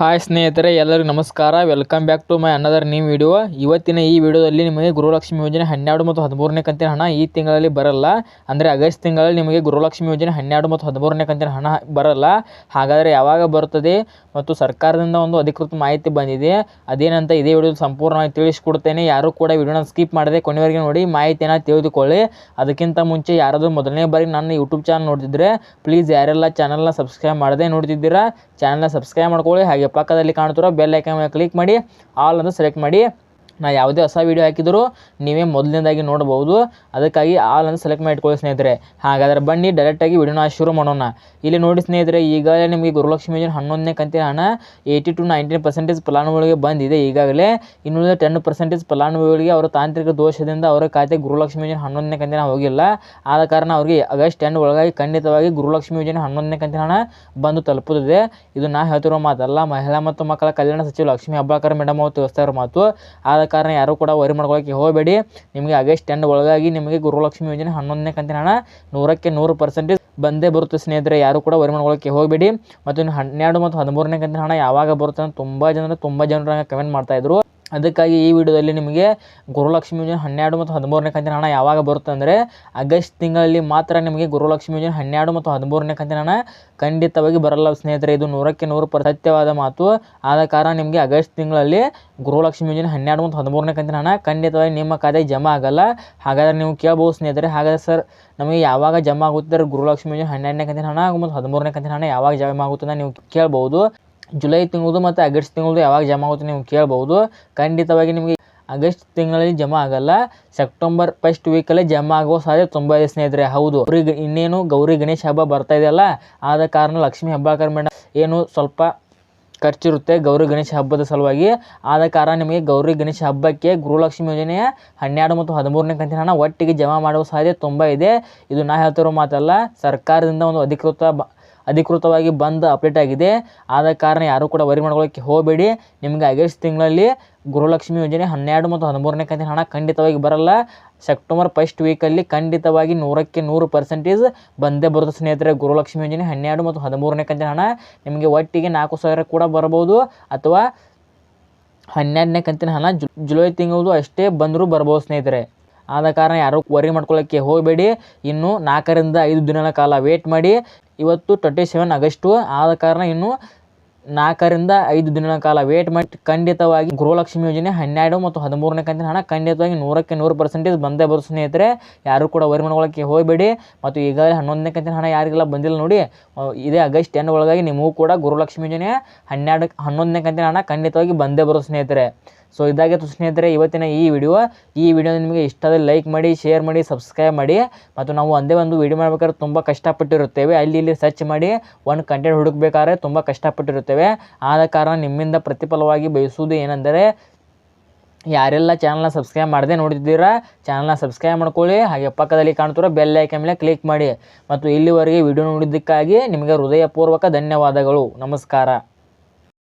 Hi ಸ್ನೇಹಿತರೆ, ಎಲ್ಲರಿಗೂ ನಮಸ್ಕಾರ. Welcome back to my another new video ಇವತ್ತಿನ ಈ ವಿಡಿಯೋದಲ್ಲಿ ನಿಮಗೆ ಗುರುಲಕ್ಷ್ಮಿ ಯೋಜನೆ ಹನ್ನೆರಡು ಮತ್ತು ಹದಿಮೂರನೇ ಕಂತಿನ ಹಣ ಈ ತಿಂಗಳಲ್ಲಿ ಬರಲ್ಲ. ಅಂದರೆ ಆಗಸ್ಟ್ ತಿಂಗಳಲ್ಲಿ ನಿಮಗೆ ಗುರುಲಕ್ಷ್ಮಿ ಯೋಜನೆ ಹನ್ನೆರಡು ಮತ್ತು ಹದಿಮೂರನೇ ಕಂತಿನ ಹಣ ಬರಲ್ಲ. ಹಾಗಾದರೆ ಯಾವಾಗ ಬರುತ್ತದೆ ಮತ್ತು ಸರ್ಕಾರದಿಂದ ಒಂದು ಅಧಿಕೃತ ಮಾಹಿತಿ ಬಂದಿದೆ. ಅದೇನಂತ ಇದೇ ವಿಡಿಯೋ ಸಂಪೂರ್ಣವಾಗಿ ತಿಳಿಸ್ಕೊಡ್ತೇನೆ. ಯಾರು ಕೂಡ ವಿಡಿಯೋನ ಸ್ಕಿಪ್ ಮಾಡದೆ ಕೊನೆವರೆಗೆ ನೋಡಿ ಮಾಹಿತಿಯನ್ನು ತಿಳಿದುಕೊಳ್ಳಿ. ಅದಕ್ಕಿಂತ ಮುಂಚೆ ಯಾರಾದರೂ ಮೊದಲನೇ ಬಾರಿ ನನ್ನ ಯೂಟ್ಯೂಬ್ ಚಾನಲ್ ನೋಡ್ತಿದ್ರೆ ಪ್ಲೀಸ್ ಯಾರೆಲ್ಲ ಚಾನಲ್ನ ಸಬ್ಸ್ಕ್ರೈಬ್ ಮಾಡದೆ ನೋಡ್ತಿದ್ದೀರಾ ಚಾನಲ್ನ ಸಬ್ಸ್ಕ್ರೈಬ್ ಮಾಡ್ಕೊಳ್ಳಿ. ಹಾಗೆ ಪಕ್ಕದಲ್ಲಿ ಕಾಣ್ತಿರೋ ಬೆಲ್ ಐಕನ್ ಕ್ಲಿಕ್ ಮಾಡಿ ಆಲ್ ಅಂತ ಸೆಲೆಕ್ಟ್ ಮಾಡಿ. ನಾ ಯಾವುದೇ ಹೊಸ ವೀಡಿಯೋ ಹಾಕಿದರೂ ನೀವೇ ಮೊದಲನೇದಾಗಿ ನೋಡ್ಬೋದು. ಅದಕ್ಕಾಗಿ ಆಲ್ ಅಂತ ಸೆಲೆಕ್ಟ್ ಮಾಡಿ ಇಟ್ಕೊಳ್ಳಿ ಸ್ನೇಹಿತರೆ. ಹಾಗಾದರೆ ಬನ್ನಿ ಡೈರೆಕ್ಟಾಗಿ ವೀಡಿಯೋನ ಶುರು ಮಾಡೋಣ. ಇಲ್ಲಿ ನೋಡಿ ಸ್ನೇಹಿತರೆ, ಈಗಾಗಲೇ ನಿಮಗೆ ಗುರುಲಕ್ಷ್ಮಿ ಯೋಜನೆ ಹನ್ನೊಂದನೇ ಕಂತಿನ ಹಣ ಏಯ್ಟಿ ಟು ನೈಂಟೀನ್ ಪರ್ಸೆಂಟೇಜ್ ಫಲಾನುಭವಿಗಳಿಗೆ ಬಂದಿದೆ. ಈಗಾಗಲೇ ಇನ್ನುಳಿದ ಟೆನ್ ಪರ್ಸೆಂಟೇಜ್ ಫಲಾನುಭವಿಗಳಿಗೆ ಅವರ ತಾಂತ್ರಿಕ ದೋಷದಿಂದ ಅವರ ಖಾತೆ ಗುರುಲಕ್ಷ್ಮಿ ಯೋಜನೆ ಹನ್ನೊಂದನೇ ಕಂತಿನ ಹೋಗಿಲ್ಲ. ಆದ ಕಾರಣ ಅವರಿಗೆ ಆಗಸ್ಟ್ ಟೆನ್ ಒಳಗಾಗಿ ಖಂಡಿತವಾಗಿ ಗುರುಲಕ್ಷ್ಮಿ ಯೋಜನೆ ಹನ್ನೊಂದನೇ ಕಂತಿನ ಹಣ ಬಂದು ತಲುಪುತ್ತದೆ. ಇದು ನಾ ಹೇಳ್ತಿರೋ ಮಾತಲ್ಲ. ಮಹಿಳಾ ಮತ್ತು ಮಕ್ಕಳ ಕಲ್ಯಾಣ ಸಚಿವ ಲಕ್ಷ್ಮೀ ಹೆಬ್ಬಾಳ್ಕರ್ ಮೇಡಮ್ ಅವರು ತಿಳಿಸ್ತಾ ಇರೋ ಮಾತು. ಆದ ಕಾರಣ ಯಾರು ಕೂಡ ವರಿ ಮಾಡ್ಕೊಳ್ಳೋಕ್ಕೆ ಹೋಗಬೇಡಿ. ನಿಮಗೆ ಆಗಸ್ಟ್ ಟೆನ್ ಒಳಗಾಗಿ ನಿಮಗೆ ಗುರುಲಕ್ಷ್ಮಿ ಯೋಜನೆ ಹನ್ನೊಂದನೇ ಕಂತಿನ ಹಣ ನೂರಕ್ಕೆ ನೂರು ಪರ್ಸೆಂಟೇಜ್ ಬಂದೇ ಬರುತ್ತೆ ಸ್ನೇಹಿತರೆ, ಯಾರು ಕೂಡ ವರಿ ಮಾಡ್ಕೊಳ್ಳೋಕ್ಕೆ ಹೋಗಬೇಡಿ. ಮತ್ತು ಹನ್ನೆರಡು ಮತ್ತು ಹದಿಮೂರನೇ ಕಂತಿನ ಹಣ ಯಾವಾಗ ಬರುತ್ತೆ ಅಂತ ತುಂಬ ಜನರು ತುಂಬ ಜನರು ಕಮೆಂಟ್ ಮಾಡ್ತಾಯಿದ್ರು ಅದಕ್ಕಾಗಿ ಈ ವಿಡಿಯೋದಲ್ಲಿ ನಿಮಗೆ ಗುರುಲಕ್ಷ್ಮಿ ಯೋಜನೆ ಹನ್ನೆರಡು ಮತ್ತು ಹದಿಮೂರನೇ ಕಂತಿನ ಹಣ ಯಾವಾಗ ಬರುತ್ತೆ ಅಂದರೆ ಆಗಸ್ಟ್ ತಿಂಗಳಲ್ಲಿ ಮಾತ್ರ ನಿಮಗೆ ಗುರುಲಕ್ಷ್ಮಿ ಯೋಜನೆ ಹನ್ನೆರಡು ಮತ್ತು ಹದಿಮೂರನೇ ಕಂತಿನ ಹಣ ಖಂಡಿತವಾಗಿ ಬರಲ್ಲ. ಸ್ನೇಹಿತರೆ, ಇದು ನೂರಕ್ಕೆ ನೂರು ಪರ್ ಸತ್ಯವಾದ ಮಾತು. ಆದ ಕಾರಣ ನಿಮಗೆ ಆಗಸ್ಟ್ ತಿಂಗಳಲ್ಲಿ ಗುರುಲಕ್ಷ್ಮಿ ಯೋಜನೆ ಹನ್ನೆರಡು ಮತ್ತು ಹದಿಮೂರನೇ ಕಂತಿನ ಹಣ ಖಂಡಿತವಾಗಿ ನಿಮ್ಮ ಖಾತೆಗೆ ಜಮಾ ಆಗಲ್ಲ. ಹಾಗಾದರೆ ನೀವು ಕೇಳ್ಬೋದು ಸ್ನೇಹಿತರೆ, ಹಾಗಾದರೆ ಸರ್ ನಮಗೆ ಯಾವಾಗ ಜಮಾ ಆಗುತ್ತೆ? ಗುರುಲಕ್ಷ್ಮಿ ಯೋಜನೆ ಹನ್ನೆರಡನೇ ಕಂತಿನ ಹಣ ಮತ್ತು ಹದಿಮೂರನೇ ಕಂತಿನ ಹಣ ಯಾವಾಗ ಜಮಾ ಆಗುತ್ತೆ ಅಂತ ನೀವು ಕೇಳ್ಬೋದು. ಜುಲೈ ತಿಂಗಳದು ಮತ್ತು ಆಗಸ್ಟ್ ತಿಂಗಳದು ಯಾವಾಗ ಜಮಾ ಆಗುತ್ತೆ ನೀವು ಕೇಳ್ಬೋದು. ಖಂಡಿತವಾಗಿ ನಿಮಗೆ ಆಗಸ್ಟ್ ತಿಂಗಳಲ್ಲಿ ಜಮಾ ಆಗಲ್ಲ. ಸೆಪ್ಟೆಂಬರ್ ಫಸ್ಟ್ ವೀಕಲ್ಲಿ ಜಮಾ ಆಗುವ ಸಾಧ್ಯತೆ ತುಂಬ ಇದೆ ಸ್ನೇಹಿತರೆ. ಹೌದು. ಅವ್ರಿಗೆ ಇನ್ನೇನು ಗೌರಿ ಗಣೇಶ ಹಬ್ಬ ಬರ್ತಾ ಇದೆಯಲ್ಲ ಆದ ಕಾರಣ ಲಕ್ಷ್ಮೀ ಹಬ್ಬ ಮೇಡಮ್ ಏನು ಸ್ವಲ್ಪ ಖರ್ಚಿರುತ್ತೆ ಗೌರಿ ಗಣೇಶ ಹಬ್ಬದ ಸಲುವಾಗಿ. ಆದ ಕಾರಣ ನಿಮಗೆ ಗೌರಿ ಗಣೇಶ ಹಬ್ಬಕ್ಕೆ ಗುರುಲಕ್ಷ್ಮಿ ಯೋಜನೆಯ ಹನ್ನೆರಡು ಮತ್ತು ಹದಿಮೂರನೇ ಕಂತಿನ ಹಣ ಒಟ್ಟಿಗೆ ಜಮಾ ಮಾಡುವ ಸಾಧ್ಯತೆ ತುಂಬ ಇದೆ. ಇದು ನಾ ಹೇಳ್ತಿರೋ ಮಾತಲ್ಲ, ಸರ್ಕಾರದಿಂದ ಒಂದು ಅಧಿಕೃತ ಬ ಅಧಿಕೃತವಾಗಿ ಬಂದು ಅಪ್ಡೇಟ್ ಆಗಿದೆ. ಆದ ಕಾರಣ ಯಾರೂ ಕೂಡ ವರಿ ಮಾಡ್ಕೊಳ್ಳೋಕ್ಕೆ ಹೋಗಬೇಡಿ. ನಿಮಗೆ ಆಗಸ್ಟ್ ತಿಂಗಳಲ್ಲಿ ಗೃಹಲಕ್ಷ್ಮಿ ಯೋಜನೆ ಹನ್ನೆರಡು ಮತ್ತು ಹದಿಮೂರನೇ ಕಂತಿನ ಹಣ ಖಂಡಿತವಾಗಿ ಬರಲ್ಲ. ಸೆಪ್ಟೆಂಬರ್ ಫಸ್ಟ್ ವೀಕಲ್ಲಿ ಖಂಡಿತವಾಗಿ ನೂರಕ್ಕೆ ನೂರು ಪರ್ಸೆಂಟೇಜ್ ಬಂದೇ ಬರುತ್ತೆ ಸ್ನೇಹಿತರೆ. ಗೃಹಲಕ್ಷ್ಮಿ ಯೋಜನೆ ಹನ್ನೆರಡು ಮತ್ತು ಹದಿಮೂರನೇ ಕಂತಿನ ಹಣ ನಿಮಗೆ ಒಟ್ಟಿಗೆ ನಾಲ್ಕು ಸಾವಿರ ಕೂಡ ಬರ್ಬೋದು ಅಥವಾ ಹನ್ನೆರಡನೇ ಕಂತಿನ ಹಣ ಜುಲೈ ತಿಂಗಳದು ಅಷ್ಟೇ ಬಂದರೂ ಬರ್ಬೋದು ಸ್ನೇಹಿತರೆ. ಆದ ಕಾರಣ ಯಾರೂ ವರಿ ಮಾಡ್ಕೊಳ್ಳೋಕ್ಕೆ ಹೋಗಬೇಡಿ. ಇನ್ನು ನಾಲ್ಕರಿಂದ ಐದು ದಿನಗಳ ಕಾಲ ವೇಟ್ ಮಾಡಿ. ಇವತ್ತು ಟ್ವೆಂಟಿ ಸೆವೆನ್ ಆಗಸ್ಟು ಆದ ಕಾರಣ ಇನ್ನು ನಾಲ್ಕರಿಂದ ಐದು ದಿನಗಳ ಕಾಲ ವೇಟ್ ಮಾಡಿ ಖಂಡಿತವಾಗಿ ಗೃಹಲಕ್ಷ್ಮಿ ಯೋಜನೆ ಹನ್ನೆರಡು ಮತ್ತು ಹದಿಮೂರನೇ ಕಂತಿನ ಹಣ ಖಂಡಿತವಾಗಿ ನೂರಕ್ಕೆ ನೂರು ಪರ್ಸೆಂಟೇಜ್ ಬಂದೇ ಬರೋ ಸ್ನೇಹಿತರೆ. ಯಾರು ಕೂಡ ವರಿ ಮಾಡ್ಕೊಳ್ಳೋಕ್ಕೆ ಹೋಗಬೇಡಿ ಮತ್ತು ಈಗಾಗಲೇ ಹನ್ನೊಂದನೇ ಕಂತಿನ ಹಣ ಯಾರಿಗೆಲ್ಲ ಬಂದಿಲ್ಲ ನೋಡಿ ಇದೇ ಆಗಸ್ಟ್ ಟೆನ್ ಒಳಗಾಗಿ ನಿಮಗೂ ಕೂಡ ಗೃಹಲಕ್ಷ್ಮಿ ಯೋಜನೆ ಹನ್ನೆರಡು, ಹನ್ನೊಂದನೇ ಕಂತಿನ ಹಣ ಖಂಡಿತವಾಗಿ ಬಂದೇ ಬರೋ ಸ್ನೇಹಿತರೆ. ಸೊ ಇದಾಗಿತ್ತು ಸ್ನೇಹಿತರೆ ಇವತ್ತಿನ ಈ ವಿಡಿಯೋ ಈ ವಿಡಿಯೋ ನಿಮಗೆ ಇಷ್ಟದ ಲೈಕ್ ಮಾಡಿ ಶೇರ್ ಮಾಡಿ ಸಬ್ಸ್ಕ್ರೈಬ್ ಮಾಡಿ ಮತ್ತು ನಾವು ಒಂದೇ ಒಂದು ವಿಡಿಯೋ ಮಾಡ್ಬೇಕಾದ್ರೆ ತುಂಬ ಕಷ್ಟಪಟ್ಟಿರುತ್ತೇವೆ. ಅಲ್ಲಿ ಇಲ್ಲಿ ಸರ್ಚ್ ಮಾಡಿ ಒಂದು ಕಂಟೆಂಟ್ ಹುಡುಕಬೇಕಾದ್ರೆ ತುಂಬ ಕಷ್ಟಪಟ್ಟಿರುತ್ತೇವೆ. ಆದ ಕಾರಣ ನಿಮ್ಮಿಂದ ಪ್ರತಿಫಲವಾಗಿ ಬಯಸುವುದು ಏನೆಂದರೆ, ಯಾರೆಲ್ಲ ಚಾನಲ್ನ ಸಬ್ಸ್ಕ್ರೈಬ್ ಮಾಡದೆ ನೋಡಿದ್ದೀರಾ ಚಾನಲ್ನ ಸಬ್ಸ್ಕ್ರೈಬ್ ಮಾಡ್ಕೊಳ್ಳಿ. ಹಾಗೆ ಪಕ್ಕದಲ್ಲಿ ಕಾಣ್ತಿರೋ ಬೆಲ್ ಐಕನ್ ಮೇಲೆ ಕ್ಲಿಕ್ ಮಾಡಿ. ಮತ್ತು ಇಲ್ಲಿವರೆಗೆ ವಿಡಿಯೋ ನೋಡಿದ್ದಕ್ಕಾಗಿ ನಿಮಗೆ ಹೃದಯಪೂರ್ವಕ ಧನ್ಯವಾದಗಳು. ನಮಸ್ಕಾರ.